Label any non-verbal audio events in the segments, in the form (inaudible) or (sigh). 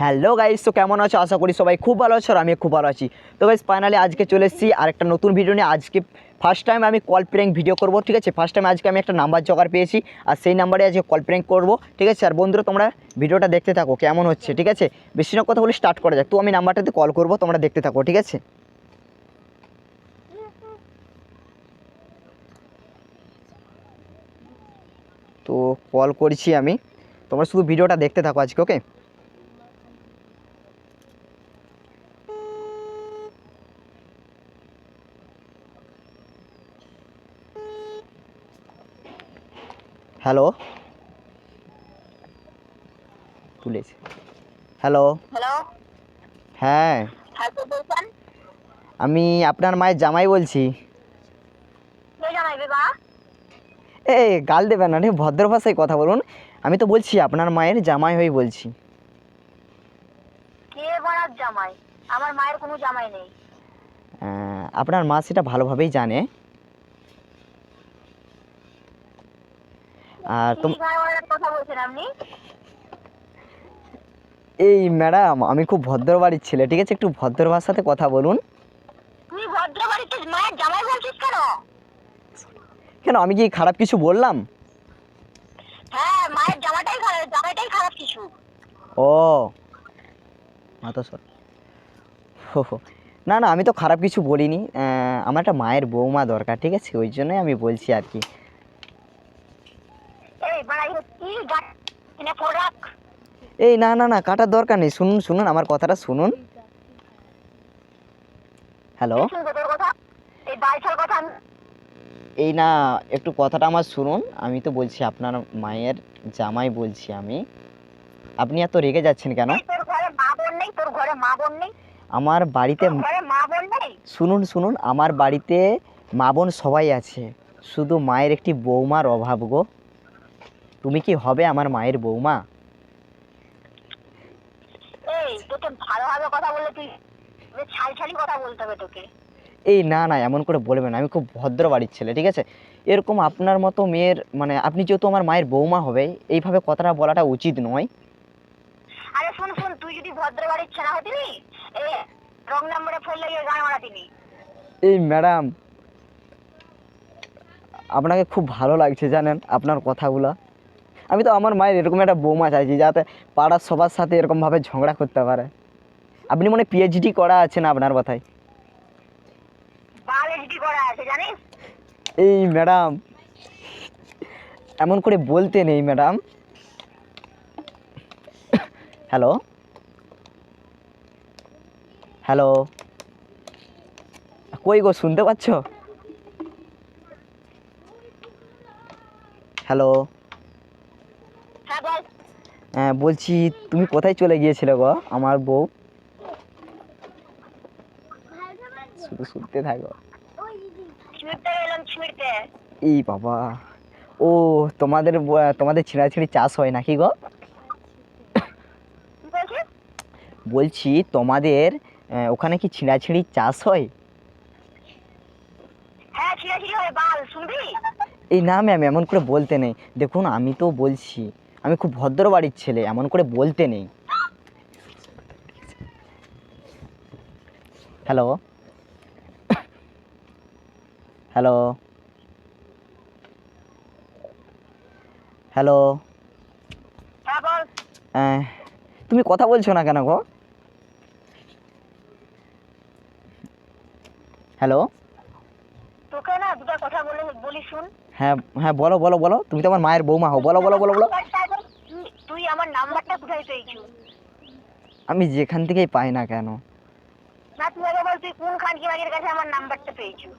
Hello guys তো কেমন আছো? আশা করি সবাই খুব ভালো আছো আর আমি খুব ভালো আছি। তো গাইস ফাইনালি আজকে চলে এসেছি আর একটা নতুন ভিডিও নিয়ে। আজকে ফার্স্ট টাইম আমি কল প্র্যাঙ্ক ভিডিও করব, ঠিক আছে? ফার্স্ট টাইম আজকে আমি একটা নাম্বার জোগাড় পেয়েছি আর সেই নাম্বারে আজকে কল প্র্যাঙ্ক করব, ঠিক আছে? আর বন্ধুরা, তোমরা ভিডিওটা দেখতে থাকো, কেমন হচ্ছে, ঠিক আছে? বেশি না কথা বলে স্টার্ট করা যাক। তো আমি নাম্বারটাতে কল করব, তোমরা দেখতে থাকো, ঠিক আছে? তো কল করছি আমি। তোমরা শুধু ভিডিওটা দেখতে থাকো আজকে ওকে হ্যালো? তুলেছে। হ্যালো? হ্যালো? হ্যাঁ। হ্যাঁ আমি আপনার মায়ের জামাই বলছি। এ গাল দেবেন না রে ভদ্র ভাষায় কথা বলুন। আমি তো বলছি আপনার মায়ের জামাই হয়ে বলছি। জামাই? আমার মায়ের কোনো জামাই নেই। আপনার মা সেটা ভালোভাবেই জানে। আর আপনি? এই ম্যাডাম আমি খুব ভদ্র বাড়ির ছেলে ঠিক আছে? একটু ভদ্র ভাষাতে কথা বলুন। তুই ভদ্র বাড়িতে মায়ের জামাই বলছিস কেন? কেন আমি কি খারাপ কিছু বললাম? হ্যাঁ মায়ের জামাটাই খারাপ জামাইটাই খারাপ কিছু। ও মাথা সর। না না আমি তো খারাপ কিছু বলিনি। আমার একটা মায়ের বৌমা দরকার ঠিক আছে? ওই জন্যই আমি বলছি আর কি। এই না না না কাটার দরকার নেই। শুনুন শুনুন আমার কথাটা শুনুন। হ্যালো? এই না একটু কথাটা আমার শুনুন। আমি তো বলছি আপনার মায়ের জামাই বলছি আমি। আপনি এত রেগে যাচ্ছেন কেন? আমার বাড়িতে শুনুন শুনুন আমার বাড়িতে মা বোন সবাই আছে। শুধু মায়ের একটি বৌমার অভাব গো। তুমি কি হবে আমার মায়ের বৌমা? এই ভালোভাবে কথা বললে তুই ছাল কথা বলতে হবে তোকে। এই না না এমন করে বলবেন না, আমি খুব ভদ্র বাড়ির ছেলে ঠিক আছে? এরকম আপনার মতো মেয়ের মানে আপনি যেহেতু আমার মায়ের বৌমা হবে এইভাবে কথাটা বলাটা উচিত নয়। আরে শুন শুন তুই যদি ভদ্র বাড়ির ছেলে হতিনি এ রং নাম্বারে ফোন লাগিয়ে গান মারাতিনি এই ম্যাডাম আপনাকে খুব ভালো লাগছে জানেন আপনার কথাগুলো। আমি তো আমার মায়ের এরকম একটা বৌমা চাইছি যাতে পাড়ার সবার সাথে এরকমভাবে ঝগড়া করতে পারে। আপনি মনে পিএইচডি করা আছে না আপনার কথায়? এই ম্যাডাম এমন করে বলতে নেই ম্যাডাম। হ্যালো? হ্যালো? কই গো শুনতে পাচ্ছ? হ্যালো? হ্যাঁ হ্যাঁ বলছি তুমি কোথায় চলে গিয়েছিলে গো? আমার বউ। শুধু শুনতে থাকো। এই বাবা। ও তোমাদের তোমাদের ছিঁড়াছিঁড়ি চাষ হয় নাকি গো? বলছি তোমাদের ওখানে কি ছিঁড়াছিঁড়ি চাষ হয়? হ্যাঁ হয় এই না ম্যাম এমন করে বলতে নেই। দেখুন আমি তো বলছি। আমি খুব ভদ্র বাড়ির ছেলে এমন করে বলতে নেই। হ্যালো হ্যালো হ্যালো হ্যাঁ তুমি কথা বলছো না কেন গো? হ্যালো তোকে না দুটো কথা বলে বলি শুন। হ্যাঁ হ্যাঁ বলো বলো বলো। তুমি তো আমার মায়ের বৌমা হও। বলো বলো বলো বলো তুই- তুই আমার নাম্বারটা কোথায় পেয়েছু আমি যেখান থেকেই পাই না কেন? না তুই আগে বল তুই কোন খানকি বাগের কাছে আমার নাম্বারটা পেয়েছু? (laughs)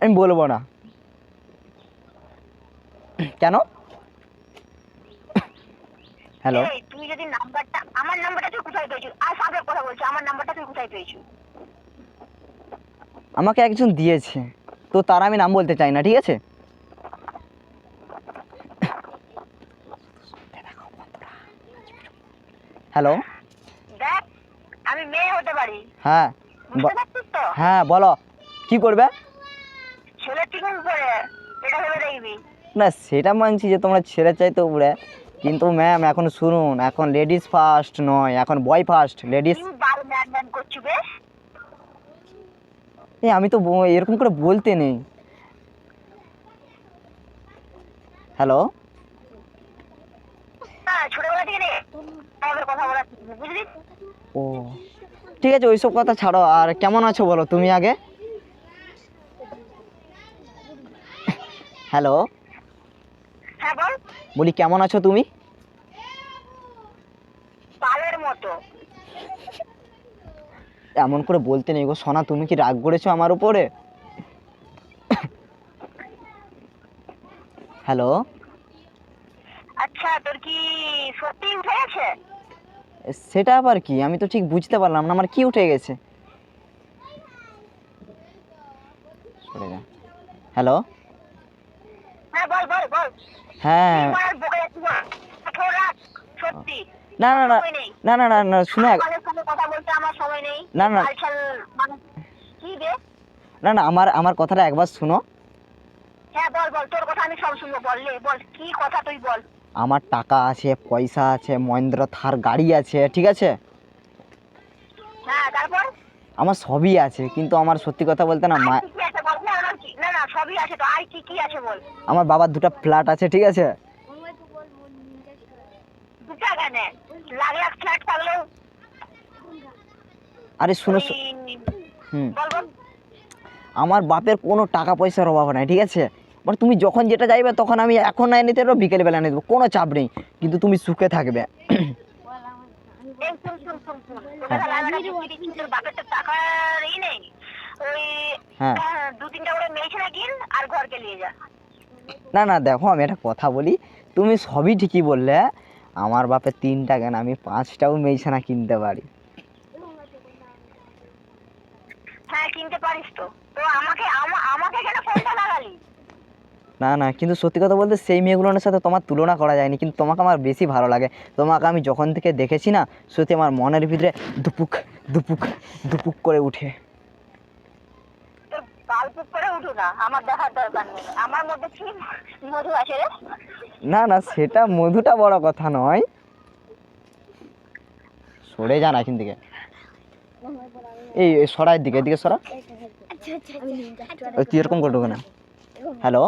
আমি বলব না। কেন? (laughs) হ্যালো? তুই যদি নাম্বারটা আমার নাম্বারটা তুই কোথায় পেয়েছু? আর সামনে কথা বলছি আমার নাম্বারটা তুই কোথায় পেয়েছু? আমাকে একজন দিয়েছে তো তার আমি নাম বলতে চাই না ঠিক আছে? হ্যালো আমি মেয়ে হতে পারি। হ্যাঁ হ্যাঁ বলো কি করবে? ছেলে করে এটা ভেবে দেখবি। না সেটা মানছি যে তোমরা ছেড়ে চাইতে উপরে কিন্তু ম্যাম এখন শুনুন এখন লেডিস ফার্স্ট নয় এখন বয় ফার্স্ট লেডিস এই আমি তো এরকম করে বলতে নেই। হ্যালো হ্যাঁ ছোটবেলা থেকে রে আমাদের কথা বলা বুঝলি? ও। ঠিক আছে ওইসব কথা ছাড়ো। আর কেমন আছো বলো তুমি আগে? হ্যালো? হ্যাঁ বল। বলি কেমন আছো তুমি? মতো। এমন করে বলতে নেই গো সোনা তুমি কি রাগ করেছ আমার উপরে? হ্যালো? আচ্ছা তোর কি সত্যি উঠে গেছে? সেটা আবার কি? আমি তো ঠিক বুঝতে পারলাম না আমার কি উঠে গেছে? সরে যা। হ্যালো? হ্যাঁ হ্যাঁ। না। না না না না না শুনে না, না। রে? না না আমার আমার কথাটা একবার শুনো। হ্যাঁ বল বল তোর কথা আমি সব শুনব বল বল কি কথা তুই বল। আমার টাকা আছে পয়সা আছে মহেন্দ্র থার গাড়ি আছে ঠিক আছে? হ্যাঁ আমার সবই আছে কিন্তু আমার সত্যি কথা বলতে না মা আমার বাবার দুটো ফ্ল্যাট আছে ঠিক আছে? আরে শুনো হুম। আমার বাপের কোনো টাকা পয়সার অভাব নাই ঠিক আছে? মানে তুমি যখন যেটা চাইবে তখন আমি এখন না এনে দেবো বিকেলবেলা এনে দেবো কোনো চাপ নেই। কিন্তু তুমি সুখে থাকবে। হ্যাঁ। হ্যাঁ। না না দেখো আমি একটা কথা বলি। তুমি সবই ঠিকই বললে আমার বাপের তিনটা কেন আমি পাঁচটাও মেইছানা কিনতে পারি। হ্যাঁ কিনতে পারিস তো। তো আমাকে আমাকে কেন না না কিন্তু সত্যি কথা বলতে সেই মেয়েগুলোর সাথে তোমার তুলনা করা যায়নি কিন্তু তোমাকে আমার বেশি ভালো লাগে। তোমাকে আমি যখন থেকে দেখেছি না সত্যি আমার মনের ভিতরে দুপুক দুপুক দুপুক করে উঠে। না না না সেটা মধুটা বড় কথা নয়। সরে যা না এখান থেকে। এই সরার দিকে এদিকে সরা। ওই তুই এরকম করে না হ্যালো?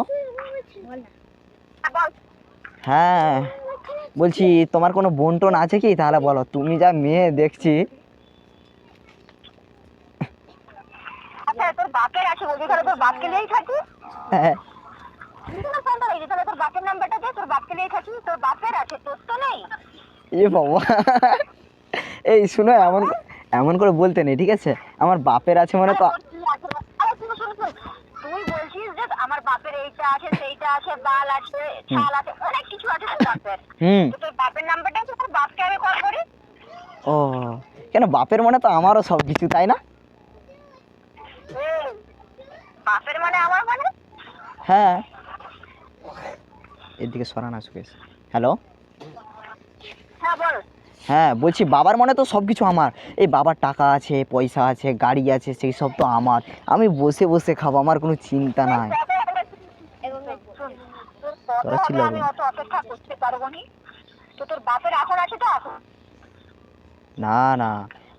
হ্যাঁ, হ্যাঁ বলছি তোমার কোনো বোন টোন আছে কি? তাহলে বলো তুমি যা মেয়ে দেখছি। আচ্ছা তোর বাপের আছে বলছি তাহলে তোর বাপকে নিয়েই থাকি? হ্যাঁ। তুই তো ফোনটা লাগিয়েছিস, তাহলে তোর বাপের নাম্বারটা দে তোর বাপকে নিয়েই থাকি তোর বাপের আছে তোর তো নেই। এ বাবা। এই শুনো এমন এমন করে বলতে নেই ঠিক আছে? আমার বাপের আছে মানে তো আরে তোর কি আছে? আরে শুন, শুন, শুন। তুই বলছিস যে আমার বাপের এইটা আছে সেইটা আছে বাল আছে আছে অনেক কিছু আছে তোর বাপের। হুম। তোর বাপের নাম্বারটা আছে তোর বাপকে আমি কল করি। ও কেন বাপের মানে তো আমারও সব কিছু তাই না? বাপের মানে আমার মানে? হ্যাঁ। এদিকে সরানা সুকেশ হ্যালো? হ্যাঁ বল। হ্যাঁ বলছি বাবার মনে তো সব কিছু আমার। এই বাবার টাকা আছে পয়সা আছে গাড়ি আছে সেই সব তো আমার। আমি বসে বসে খাব আমার কোনো চিন্তা নাই। তোর আমি। অত অপেক্ষা করতে পারব নি। তো তোর বাপের এখন আছে তো? এখন না না।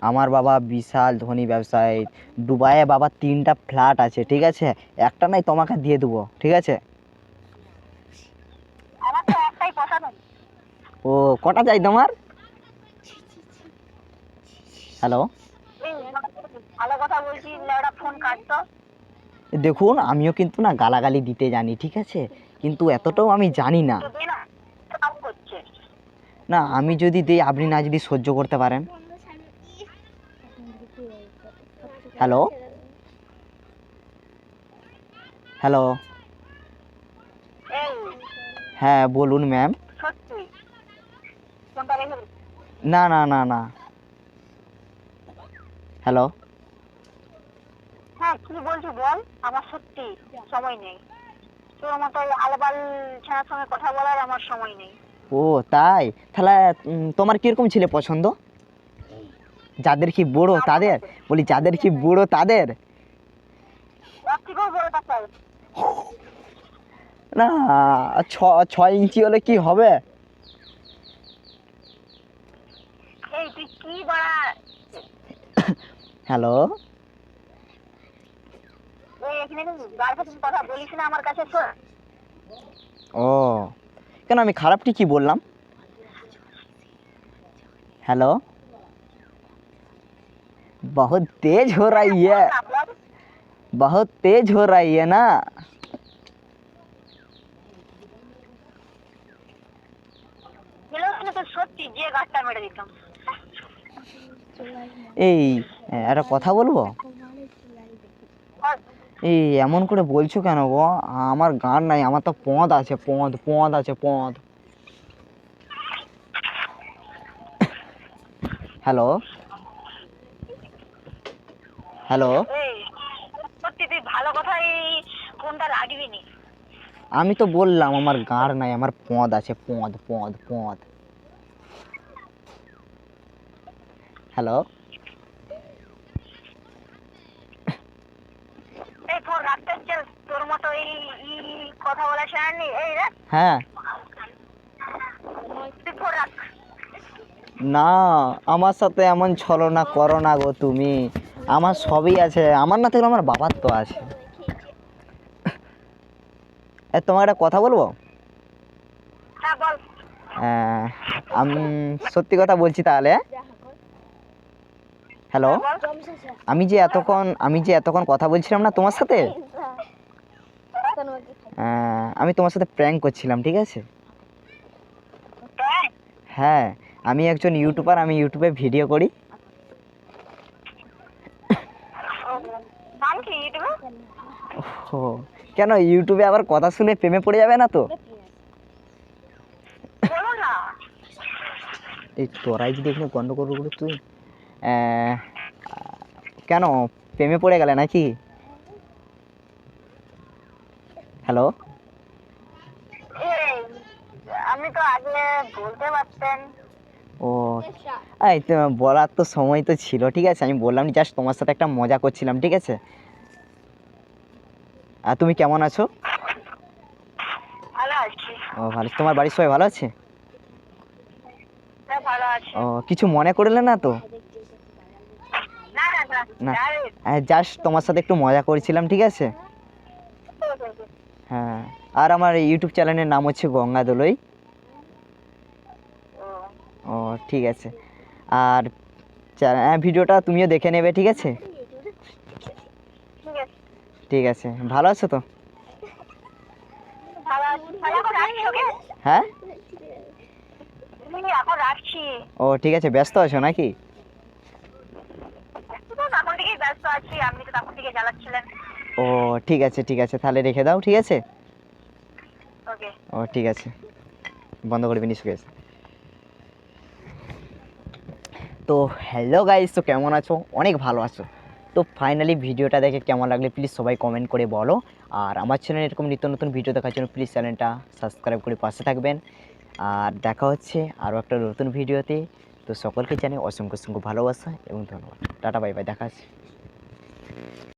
আমার বাবা বিশাল ধনী ব্যবসায়ী। দুবাইয়ে বাবার তিনটা ফ্ল্যাট আছে ঠিক আছে? একটা নাই তোমাকে দিয়ে দেবো ঠিক আছে? আমার তো একটাই পয়সা ও কটা চাই তোমার? হ্যালো? ভালো কথা বলছি ফোন কাটতো। দেখুন আমিও কিন্তু না গালাগালি দিতে জানি ঠিক আছে? কিন্তু এতটাও আমি জানি না। না, আমি যদি দিই, আপনি না যদি সহ্য করতে পারেন। হ্যালো? হ্যালো? হ্যাঁ বলুন ম্যাম। না না না না। হ্যালো? হ্যাঁ কি বলছি বল, আমার সত্যি সময় নেই। তোর মতো আলবাল ছেনার সঙ্গে কথা বলার আমার সময় নেই। ও তাই? তাহলে তোমার কীরকম ছেলে পছন্দ? যাদের কি বুড়ো তাদের? বলি যাদের কি বুড়ো তাদের? না ছ ছয় ইঞ্চি হলে কি হবে? হ্যালো এই এখানে গার্লফ্রেন্ড কথা বলিস না আমার কাছে শোন ও কেন আমি খারাপটি কি বললাম हेलो बहुत तेज हो रही है बहुत तेज हो रही है ना গেলেও কিন্তু তোর সত্যি যে গাছটা মেরে দিতাম এই একটা কথা বলবো বল। এই এমন করে বলছো কেন গো? আমার গান নাই আমার তো পদ আছে পদ পদ আছে পদ। হ্যালো? হ্যালো? সত্যি তুই ভালো কথাই ফোনটা রাখবি নি? আমি তো বললাম আমার গাঁর নাই আমার পদ আছে পদ পদ পদ। হ্যালো? এই ফোন রাখতে তোর মতো এই কথা বলা শোনানি এই রে। হ্যাঁ। না আমার সাথে এমন ছলনা করো না গো তুমি। আমার সবই আছে। আমার না থাকলে আমার বাবার তো আছে। তোমার একটা কথা বলব? হ্যাঁ আমি সত্যি কথা বলছি তাহলে হ্যালো আমি যে এতক্ষণ আমি যে এতক্ষণ কথা বলছিলাম না তোমার সাথে? আমি তোমার সাথে প্র্যাঙ্ক করছিলাম ঠিক আছে? হ্যাঁ আমি একজন ইউটিউবার আমি ইউটিউবে ভিডিও করি। ও কেন ইউটিউবে আবার কথা শুনে প্রেমে পড়ে যাবে না তো? এই তোরাই যদি এখানে গন্ডগোল করবি তুই। কেন? প্রেমে পড়ে গেলে নাকি? হ্যালো আপনি তো আগে বলতে পারতেন। ও এই তো বলার তো সময় তো ছিল ঠিক আছে? আমি বললাম জাস্ট তোমার সাথে একটা মজা করছিলাম ঠিক আছে? আর তুমি কেমন আছো? ও ভালো। তোমার বাড়ির সবাই ভালো আছে? হ্যাঁ ও কিছু মনে করলে না তো? না জাস্ট তোমার সাথে একটু মজা করছিলাম ঠিক আছে? হ্যাঁ আর আমার ইউটিউব চ্যানেলের নাম হচ্ছে গঙ্গা দোলই। ও, ঠিক আছে। আর হ্যাঁ, ভিডিওটা তুমিও দেখে নেবে ঠিক আছে? ঠিক আছে। ভালো আছো তো? হ্যাঁ? ও ঠিক আছে। ব্যস্ত আছো নাকি তো তখন থেকেই ব্যস্ত আছি আপনি তো তখন থেকে জ্বালাচ্ছিলেন ও ঠিক আছে ঠিক আছে। তাহলে রেখে দাও ঠিক আছে? ও ঠিক আছে। বন্ধ করে ফিনিশ গেছে তো হ্যালো গাইস তো কেমন আছো? অনেক ভালো আছো। তো ফাইনালি ভিডিওটা দেখে কেমন লাগলে প্লিজ সবাই কমেন্ট করে বলো। আর আমার চ্যানেলে এরকম নিত্য নতুন ভিডিও দেখার জন্য প্লিজ চ্যানেলটা সাবস্ক্রাইব করে পাশে থাকবেন। আর দেখা হচ্ছে আরও একটা নতুন ভিডিওতে তো। সকলকে জানি অসংখ্য অসংখ্য ভালোবাসা এবং ধন্যবাদ। টাটা বাই বাই দেখা হচ্ছে।